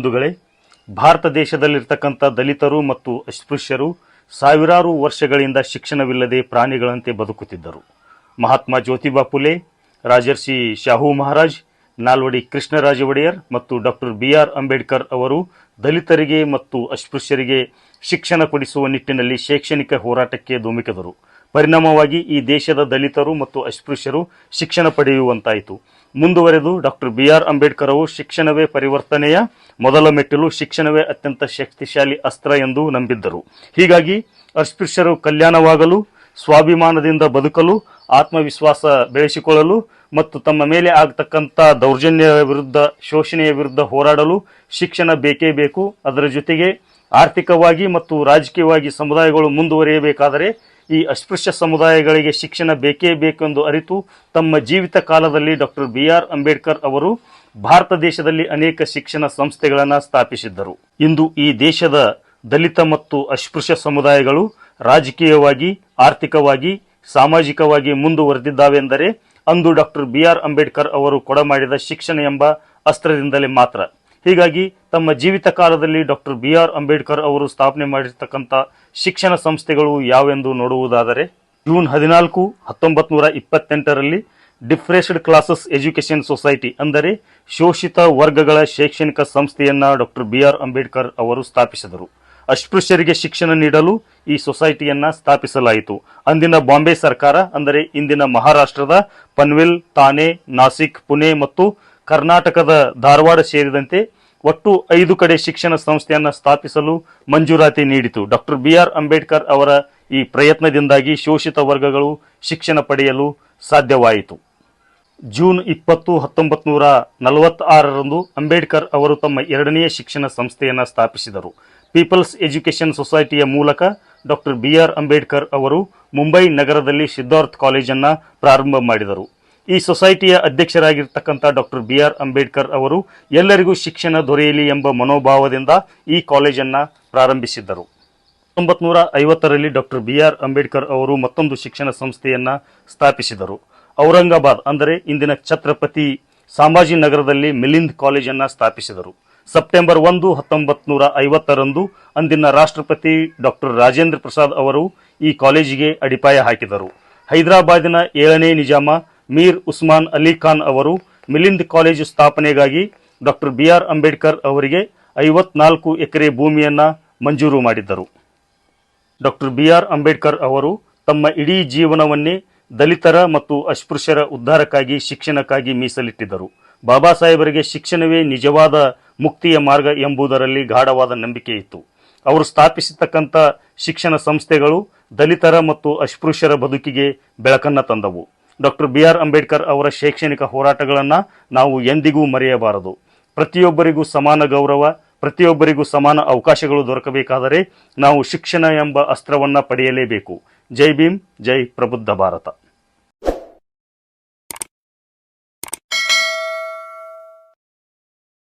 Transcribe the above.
ಬಂಧುಗಳೇ, ಭಾರತ ದೇಶದಲ್ಲಿರ್ತಕ್ಕಂಥ ದಲಿತರು ಮತ್ತು ಅಸ್ಪೃಶ್ಯರು ಸಾವಿರಾರು ವರ್ಷಗಳಿಂದ ಶಿಕ್ಷಣವಿಲ್ಲದೆ ಪ್ರಾಣಿಗಳಂತೆ ಬದುಕುತ್ತಿದ್ದರು. ಮಹಾತ್ಮ ಜ್ಯೋತಿಬಾ ಫುಲೆ, ರಾಜರ್ಷಿ ಶಾಹು ಮಹಾರಾಜ್, ನಾಲ್ವಡಿ ಕೃಷ್ಣರಾಜ ಒಡೆಯರ್ ಮತ್ತು ಡಾಕ್ಟರ್ ಬಿ ಆರ್ ಅಂಬೇಡ್ಕರ್ ಅವರು ದಲಿತರಿಗೆ ಮತ್ತು ಅಸ್ಪೃಶ್ಯರಿಗೆ ಶಿಕ್ಷಣ ಕೊಡಿಸುವ ನಿಟ್ಟಿನಲ್ಲಿ ಶೈಕ್ಷಣಿಕ ಹೋರಾಟಕ್ಕೆ ಧುಮುಕಿದರು. ಪರಿಣಾಮವಾಗಿ ಈ ದೇಶದ ದಲಿತರು ಮತ್ತು ಅಸ್ಪೃಶ್ಯರು ಶಿಕ್ಷಣ ಪಡೆಯುವಂತಾಯಿತು. ಮುಂದುವರೆದು ಡಾಕ್ಟರ್ ಬಿ ಆರ್ ಅಂಬೇಡ್ಕರ್ ಅವರು ಶಿಕ್ಷಣವೇ ಪರಿವರ್ತನೆಯ ಮೊದಲ ಮೆಟ್ಟಿಲು, ಶಿಕ್ಷಣವೇ ಅತ್ಯಂತ ಶಕ್ತಿಶಾಲಿ ಅಸ್ತ್ರ ಎಂದು ನಂಬಿದ್ದರು. ಹೀಗಾಗಿ ಅಸ್ಪೃಶ್ಯರು ಕಲ್ಯಾಣವಾಗಲು, ಸ್ವಾಭಿಮಾನದಿಂದ ಬದುಕಲು, ಆತ್ಮವಿಶ್ವಾಸ ಬೆಳೆಸಿಕೊಳ್ಳಲು ಮತ್ತು ತಮ್ಮ ಮೇಲೆ ಆಗತಕ್ಕಂಥ ದೌರ್ಜನ್ಯ ವಿರುದ್ಧ, ಶೋಷಣೆಯ ವಿರುದ್ಧ ಹೋರಾಡಲು ಶಿಕ್ಷಣ ಬೇಕೇ ಬೇಕು. ಅದರ ಜೊತೆಗೆ ಆರ್ಥಿಕವಾಗಿ ಮತ್ತು ರಾಜಕೀಯವಾಗಿ ಸಮುದಾಯಗಳು ಮುಂದುವರಿಯಬೇಕಾದರೆ ಈ ಅಸ್ಪೃಶ್ಯ ಸಮುದಾಯಗಳಿಗೆ ಶಿಕ್ಷಣ ಬೇಕೇ ಬೇಕೆಂದು ಅರಿತು ತಮ್ಮ ಜೀವಿತ ಕಾಲದಲ್ಲಿ ಡಾಕ್ಟರ್ ಬಿ ಆರ್ ಅಂಬೇಡ್ಕರ್ ಅವರು ಭಾರತ ದೇಶದಲ್ಲಿ ಅನೇಕ ಶಿಕ್ಷಣ ಸಂಸ್ಥೆಗಳನ್ನು ಸ್ಥಾಪಿಸಿದ್ದರು. ಇಂದು ಈ ದೇಶದ ದಲಿತ ಮತ್ತು ಅಸ್ಪೃಶ್ಯ ಸಮುದಾಯಗಳು ರಾಜಕೀಯವಾಗಿ, ಆರ್ಥಿಕವಾಗಿ, ಸಾಮಾಜಿಕವಾಗಿ ಮುಂದುವರೆದಿದ್ದಾವೆಂದರೆ ಅಂದು ಡಾಕ್ಟರ್ ಬಿ ಆರ್ ಅಂಬೇಡ್ಕರ್ ಅವರು ಕೊಡಮಾಡಿದ ಶಿಕ್ಷಣ ಎಂಬ ಅಸ್ತ್ರದಿಂದಲೇ ಮಾತ್ರ. ಹೀಗಾಗಿ ತಮ್ಮ ಜೀವಿತ ಕಾಲದಲ್ಲಿ ಡಾಕ್ಟರ್ ಬಿ ಆರ್ ಅಂಬೇಡ್ಕರ್ ಅವರು ಸ್ಥಾಪನೆ ಮಾಡಿರ್ತಕ್ಕಂಥ ಶಿಕ್ಷಣ ಸಂಸ್ಥೆಗಳು ಯಾವೆಂದು ನೋಡುವುದಾದರೆ ಜೂನ್ ಹದಿನಾಲ್ಕು ಹತ್ತೊಂಬತ್ತು ನೂರ ಇಪ್ಪತ್ತೆಂಟರಲ್ಲಿ ಡಿಫ್ರೆಸ್ಡ್ ಕ್ಲಾಸಸ್ ಎಜುಕೇಷನ್ ಸೊಸೈಟಿ, ಅಂದರೆ ಶೋಷಿತ ವರ್ಗಗಳ ಶೈಕ್ಷಣಿಕ ಸಂಸ್ಥೆಯನ್ನ ಡಾಕ್ಟರ್ ಬಿ ಆರ್ ಅಂಬೇಡ್ಕರ್ ಅವರು ಸ್ಥಾಪಿಸಿದರು. ಅಸ್ಪೃಶ್ಯರಿಗೆ ಶಿಕ್ಷಣ ನೀಡಲು ಈ ಸೊಸೈಟಿಯನ್ನು ಸ್ಥಾಪಿಸಲಾಯಿತು. ಅಂದಿನ ಬಾಂಬೆ ಸರ್ಕಾರ, ಅಂದರೆ ಇಂದಿನ ಮಹಾರಾಷ್ಟ್ರದ ಪನ್ವೆಲ್ ತಾನೆ ನಾಸಿಕ್, ಪುಣೆ ಮತ್ತು ಕರ್ನಾಟಕದ ಧಾರವಾಡ ಸೇರಿದಂತೆ ಒಟ್ಟು ಐದು ಕಡೆ ಶಿಕ್ಷಣ ಸಂಸ್ಥೆಯನ್ನು ಸ್ಥಾಪಿಸಲು ಮಂಜೂರಾತಿ ನೀಡಿತು. ಡಾಕ್ಟರ್ ಬಿ ಆರ್ ಅಂಬೇಡ್ಕರ್ ಅವರ ಈ ಪ್ರಯತ್ನದಿಂದಾಗಿ ಶೋಷಿತ ವರ್ಗಗಳು ಶಿಕ್ಷಣ ಪಡೆಯಲು ಸಾಧ್ಯವಾಯಿತು. ಜೂನ್ ಇಪ್ಪತ್ತು ಹತ್ತೊಂಬತ್ತು ನೂರ ನಲವತ್ತಾರರಂದು ಅಂಬೇಡ್ಕರ್ ಅವರು ತಮ್ಮ ಎರಡನೆಯ ಶಿಕ್ಷಣ ಸಂಸ್ಥೆಯನ್ನು ಸ್ಥಾಪಿಸಿದರು. ಪೀಪಲ್ಸ್ ಎಜುಕೇಷನ್ ಸೊಸೈಟಿಯ ಮೂಲಕ ಡಾಕ್ಟರ್ ಬಿ ಆರ್ ಅಂಬೇಡ್ಕರ್ ಅವರು ಮುಂಬೈ ನಗರದಲ್ಲಿ ಸಿದ್ಧಾರ್ಥ್ ಕಾಲೇಜನ್ನು ಪ್ರಾರಂಭ ಮಾಡಿದರು. ಈ ಸೊಸೈಟಿಯ ಅಧ್ಯಕ್ಷರಾಗಿರ್ತಕ್ಕಂಥ ಡಾಕ್ಟರ್ ಬಿ ಆರ್ ಅಂಬೇಡ್ಕರ್ ಅವರು ಎಲ್ಲರಿಗೂ ಶಿಕ್ಷಣ ದೊರೆಯಲಿ ಎಂಬ ಮನೋಭಾವದಿಂದ ಈ ಕಾಲೇಜನ್ನು ಪ್ರಾರಂಭಿಸಿದ್ದರು. ಹತ್ತೊಂಬತ್ತು ನೂರ ಐವತ್ತರಲ್ಲಿ ಡಾಕ್ಟರ್ ಬಿ ಆರ್ ಅಂಬೇಡ್ಕರ್ ಅವರು ಮತ್ತೊಂದು ಶಿಕ್ಷಣ ಸಂಸ್ಥೆಯನ್ನು ಸ್ಥಾಪಿಸಿದರು. ಔರಂಗಾಬಾದ್ ಅಂದರೆ ಇಂದಿನ ಛತ್ರಪತಿ ಸಾಮಾಜಿ ನಗರದಲ್ಲಿ ಮಿಲಿಂದ್ ಕಾಲೇಜನ್ನು ಸ್ಥಾಪಿಸಿದರು. ಸೆಪ್ಟೆಂಬರ್ ಒಂದು ಹತ್ತೊಂಬತ್ತು ನೂರ ಐವತ್ತರಂದು ಅಂದಿನ ರಾಷ್ಟ್ರಪತಿ ಡಾಕ್ಟರ್ ರಾಜೇಂದ್ರ ಪ್ರಸಾದ್ ಅವರು ಈ ಕಾಲೇಜಿಗೆ ಅಡಿಪಾಯ ಹಾಕಿದರು. ಹೈದರಾಬಾದಿನ ಏಳನೇ ನಿಜಾಮ ಮೀರ್ ಉಸ್ಮಾನ್ ಅಲಿ ಖಾನ್ ಅವರು ಮಿಲಿಂದ್ ಕಾಲೇಜು ಸ್ಥಾಪನೆಗಾಗಿ ಡಾಕ್ಟರ್ ಬಿ ಆರ್ ಅಂಬೇಡ್ಕರ್ ಅವರಿಗೆ ಐವತ್ನಾಲ್ಕು ಎಕರೆ ಭೂಮಿಯನ್ನು ಮಂಜೂರು ಮಾಡಿದ್ದರು. ಡಾಕ್ಟರ್ ಬಿ ಆರ್ ಅಂಬೇಡ್ಕರ್ ಅವರು ತಮ್ಮ ಇಡೀ ಜೀವನವನ್ನೇ ದಲಿತರ ಮತ್ತು ಅಸ್ಪೃಶ್ಯರ ಉದ್ಧಾರಕ್ಕಾಗಿ, ಶಿಕ್ಷಣಕ್ಕಾಗಿ ಮೀಸಲಿಟ್ಟಿದ್ದರು. ಬಾಬಾ ಸಾಹೇಬರಿಗೆ ಶಿಕ್ಷಣವೇ ನಿಜವಾದ ಮುಕ್ತಿಯ ಮಾರ್ಗ ಎಂಬುದರಲ್ಲಿ ಗಾಢವಾದ ನಂಬಿಕೆ ಇತ್ತು. ಅವರು ಸ್ಥಾಪಿಸತಕ್ಕಂಥ ಶಿಕ್ಷಣ ಸಂಸ್ಥೆಗಳು ದಲಿತರ ಮತ್ತು ಅಸ್ಪೃಶ್ಯರ ಬದುಕಿಗೆ ಬೆಳಕನ್ನು ತಂದವು. ಡಾಕ್ಟರ್ ಬಿ ಆರ್ ಅಂಬೇಡ್ಕರ್ ಅವರ ಶೈಕ್ಷಣಿಕ ಹೋರಾಟಗಳನ್ನು ನಾವು ಎಂದಿಗೂ ಮರೆಯಬಾರದು. ಪ್ರತಿಯೊಬ್ಬರಿಗೂ ಸಮಾನ ಗೌರವ, ಪ್ರತಿಯೊಬ್ಬರಿಗೂ ಸಮಾನ ಅವಕಾಶಗಳು ದೊರಕಬೇಕಾದರೆ ನಾವು ಶಿಕ್ಷಣ ಎಂಬ ಅಸ್ತ್ರವನ್ನು ಪಡೆಯಲೇಬೇಕು. ಜೈ ಭೀಮ್, ಜೈ ಪ್ರಬುದ್ಧ ಭಾರತ.